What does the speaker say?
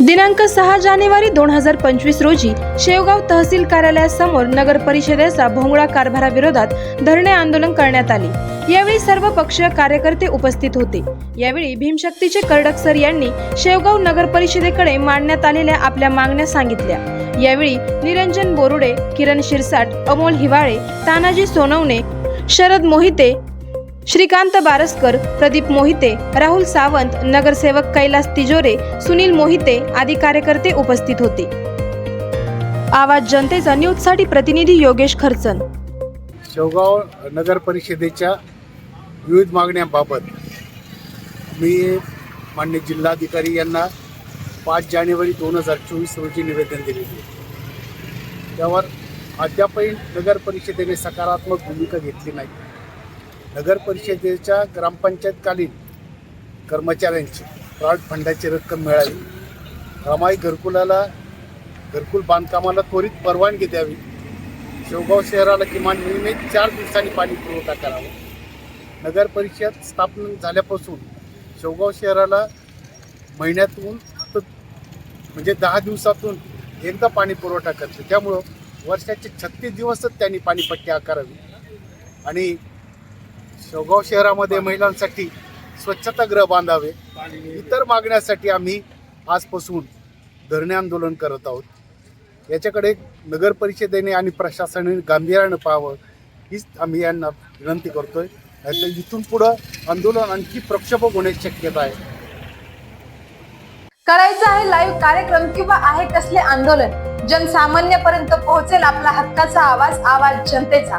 दिनांक सहा जानेवारी दोन हजार पंचवीस रोजी शेवगाव तहसील कार्यालयासमोर नगर परिषदेचा भोंगळा कारभाराविरोधात धरणे आंदोलन करण्यात आले. यावेळी सर्व पक्षीय कार्यकर्ते उपस्थित होते. यावेळी भीमशक्तीचे कर्डक सर यांनी शेवगाव नगर परिषदेकडे मांडण्यात आलेल्या आपल्या मागण्या सांगितल्या. यावेळी निरंजन बोरुडे किरण शिरसाट अमोल हिवाळे तानाजी सोनवणे शरद मोहिते श्रीकांत बारसकर प्रदीप मोहिते राहुल सावंत नगरसेवक कैलास तिजोरे सुनील मोहिते आदी कार्यकर्ते उपस्थित होते. आवाज जनतेचा न्यूजसाठी प्रतिनिधी योगेश खर्चन. शेवगाव नगर परिषदेच्या विविध मागण्यांबाबत मी मान्य जिल्हाधिकारी यांना पाच जानेवारी दोन हजार चोवीस रोजी निवेदन दिलेले त्यावर अद्यापही नगर परिषदेने सकारात्मक भूमिका घेतली नाही. नगर परिषदेच्या ग्रामपंचायतकालीन कर्मचाऱ्यांची फ्रॉड फंडाची रक्कम मिळावी रमाई घरकुलाला घरकुल बांधकामाला त्वरित परवानगी द्यावी. शेवगाव शहराला किमान नियमित चार दिवसांनी पाणी पुरवठा करावा. नगर परिषद स्थापन झाल्यापासून शेवगाव शहराला महिन्यातून म्हणजे दहा दिवसातून एकदा पाणी पुरवठा करते. त्यामुळं वर्षाचे छत्तीस दिवसच त्यांनी पाणीपट्टी आकारावी. आणि शेवगाव शहरामध्ये महिलांसाठी स्वच्छतागृह बांधावे इतर मागण्यासाठी आम्ही आजपासून धरणे आंदोलन करत आहोत. याच्याकडे नगर परिषदेने आणि प्रशासनाने गांभीर्यानं पाहावं हीच आम्ही यांना विनंती करतोय. नाहीतर इथून पुढं आंदोलन आणखी प्रक्षोभक होण्याची शक्यता आहे. करायचं आहे लाईव्ह कार्यक्रम किंवा आहे कसले आंदोलन. जनसामान्यपर्यंत पोहोचेल आपला हक्काचा आवाज आवाज जनतेचा.